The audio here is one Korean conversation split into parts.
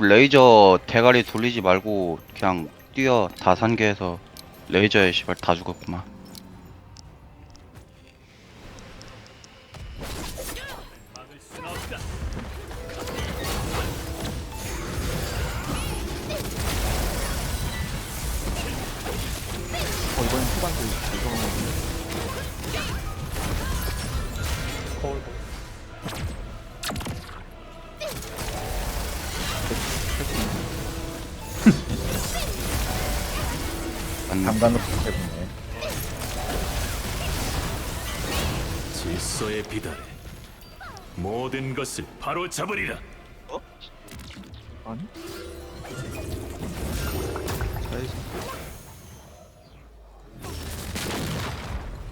레이저 대가리 돌리지 말고 그냥 뛰어 다 산계에서 레이저에 씨발 다 죽었구만. 어 이번엔 후반도 이거 거 맞나? 강간으로 해보네 질서에 비달해 모든 것을 바로 잡으리라. 아니? 자야지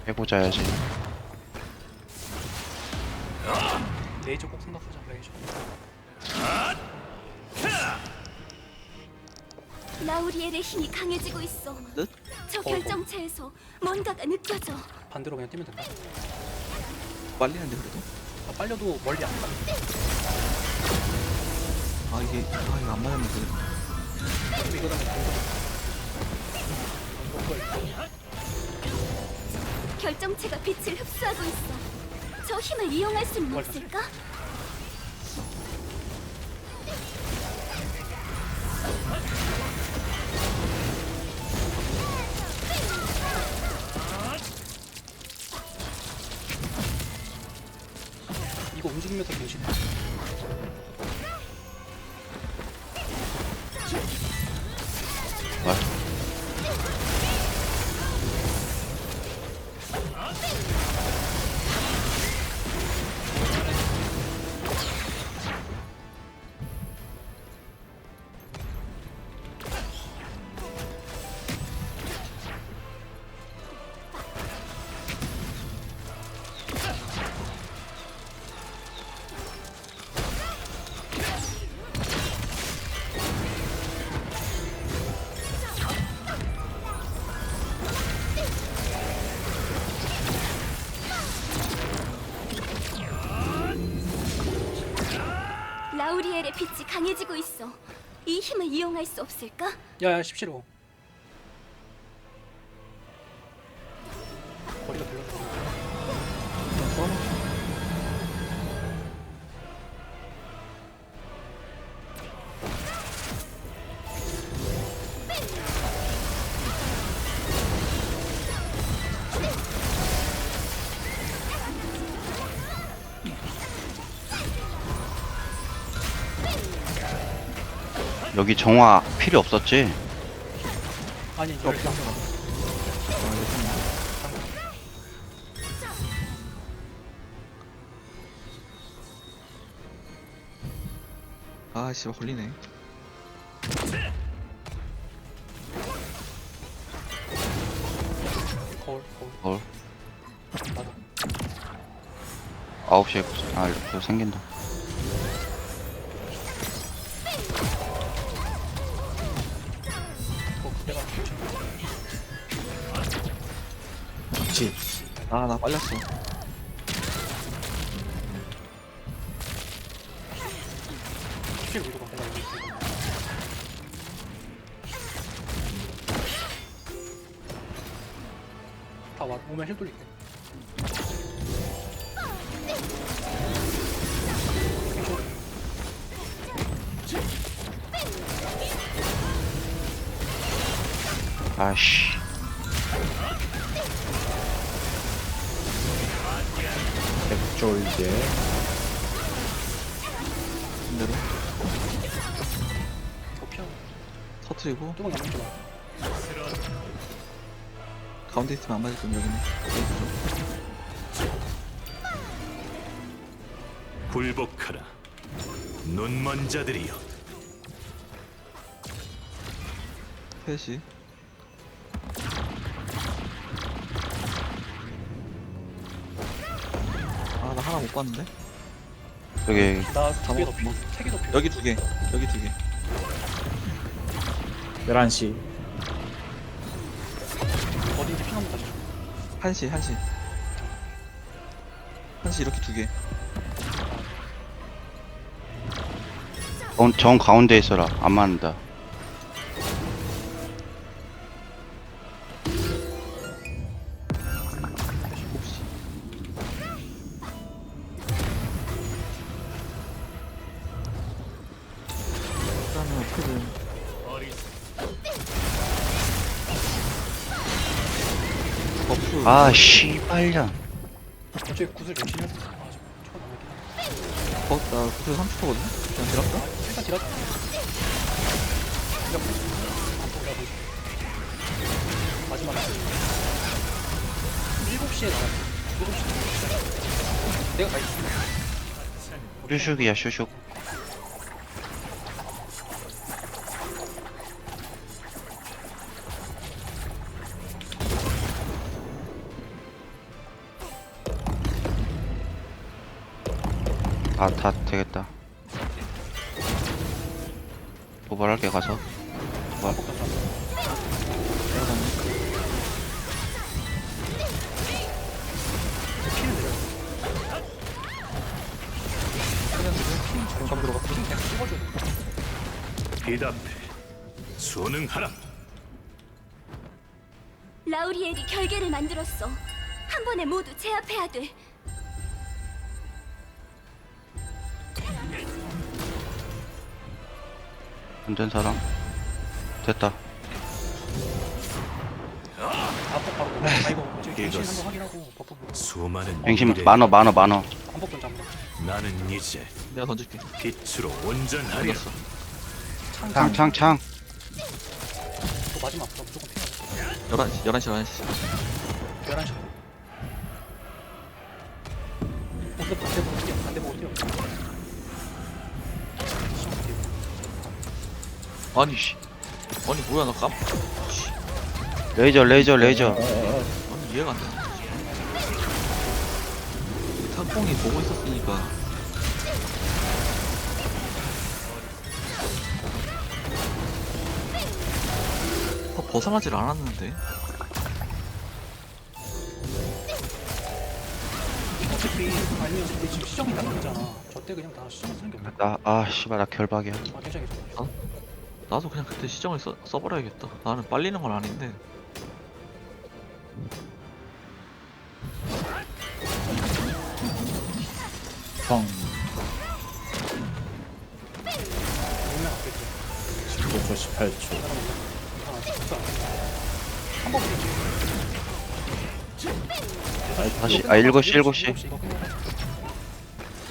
해보자 야지 레이저 꼭 생각하자 레이저. 라우리엘의 힘이 강해지고 있어. 뜻? 저 결정체에서 뭔가가 느껴져. 반대로 그냥 뛰면 된다. 빨리 하는데 그래도 아, 빨려도 멀리 안 가. 아 이게 아 이거 안 그래도 어차피 이거. 결정체가 빛을 흡수하고 있어. 저 힘을 이용할 수는 뭘 없을까? 움직이면서 변신해. 강해지고 있어. 이 힘을 이용할 수 없을까? 야야 17호. 여기 정화 필요 없었지? 아니 여기 안아 씨발 걸리네 거울 거울. 뭘 맞아. 9시에 아 이렇게 생긴다 아 나 빨렸어 실 위로 가. 내가 여기 있어. 다 와. 오면 힐 돌릴게. 아씨 백졸제 반대로 더 피하고. 터트리고 줄 알아. 가운데 있으면 안 맞을 건 여기네 굴복하라. 눈먼 자들이여. 셋이 하나 못 봤는데 여기 나 두개더 뭐- 필요. 세개더 필요. 여기 두 개 여기 두 개 11시 어딘지 핑 한번 다시 줘. 한시 한시 한시 이렇게 두개 어, 정 가운데 있어라. 안 맞는다. 아, 씨발년. 어차피 구슬 열심히 했어. 아, 저 초가 남았긴 한데. 어? 나 구슬 30%거든? 그냥 들었다? 일단 지났다. 이거 반복이라고 보이죠. 마지막 7시에 나갔어. 7시. 내가 가 있어. 슈슉이야, 슈슉. 아, 다 되겠다. 도발할게 가서. 도발. 찍어줘. 대답해. 수능하라. 라우리엘이 결계를 만들었어. 한 번에 모두 제압해야 돼. 안 된 사람. 됐다. 반복 바로. 아 이거 지금 갱신 한번 확인하고 버프 보고. 수많은 갱신 미래의 만어, 만어, 만어. 반복 던져 한번. 나는 이제 내가 던질게 빛으로 온전하리라. 던졌어 창, 창, 창, 창. 또 마지막 그럼 무조건 피해. 11시 11시 11시 11시. 보스 반대 보고 뛰어. 반대 보고 뛰어. 아니 씨 아니 뭐야 나 깜.. 레이저, 레이저, 레이저. 아니 이해가 안 되네 탁봉이 보고 있었으니까 어, 벗어나질 않았는데 어차피 아니면 지금 시정이 다 되잖아. 저때 그냥 다 시정 쓰는 게 없나? 나, 아, 씨발, 나 결박이야. 아 괜찮아 괜찮아. 나도 그냥 그때 시정을 써, 써버려야겠다 나는 빨리는 건 아닌데 용량 아꼈지. 19초 18초 한번 보겠지. 다시, 아, 7시, 7시. 이거 끝나고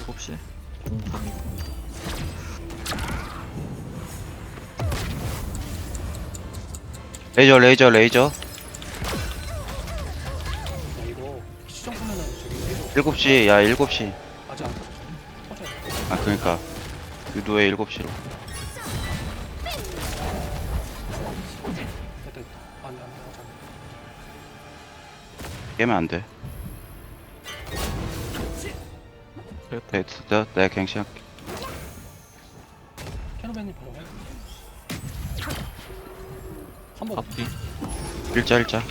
7시 공 레이저, 레이저, 레이저. 야 이거 시정 쓰면은 저기 7시, 야, 7시. 아직 안 터져요. 아, 그니까. 유도에 7시로. 됐다 됐다. 안돼 안돼 어차피. 깨면 안 돼. 되겠다 됐어, 내가 갱신할게. 캐노벤님 바로 해. 한번 앞뒤 일자, 일자.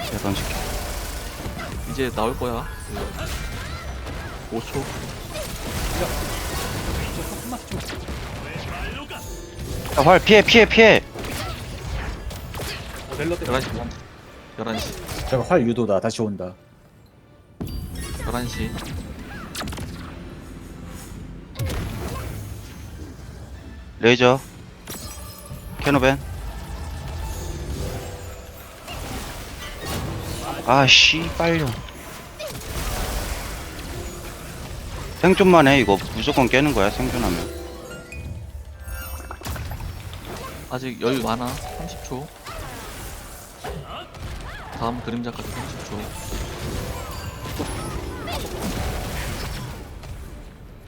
내가 던질게. 이제 나올 거야 그 5초 이제 조금만 좀. 아, 활, 피해, 피해, 피해! 어 넬러 때. 11시 11시 저거 활 유도다 다시 온다 11시 레이저. 캐노벤. 아, 씨발려. 생존만 해, 이거. 무조건 깨는 거야, 생존하면. 아직 여유 많아 30초 다음 그림자까지 30초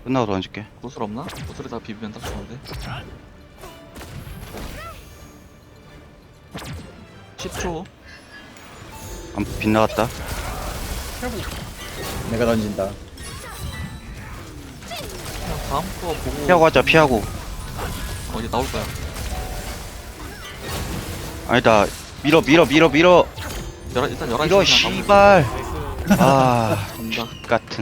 끝나고 던질게. 구슬 없나? 구슬에 다 비비면 딱 좋은데 10초 안, 빗나갔다. 내가 던진다 그냥 다음 거 보고 피하고 하자, 피하고. 어 이제 나올 거야 아니다. 밀어, 밀어, 밀어, 밀어. 열한- 일단 11시 밀어, 씨발. 나이스. 아 간다 같은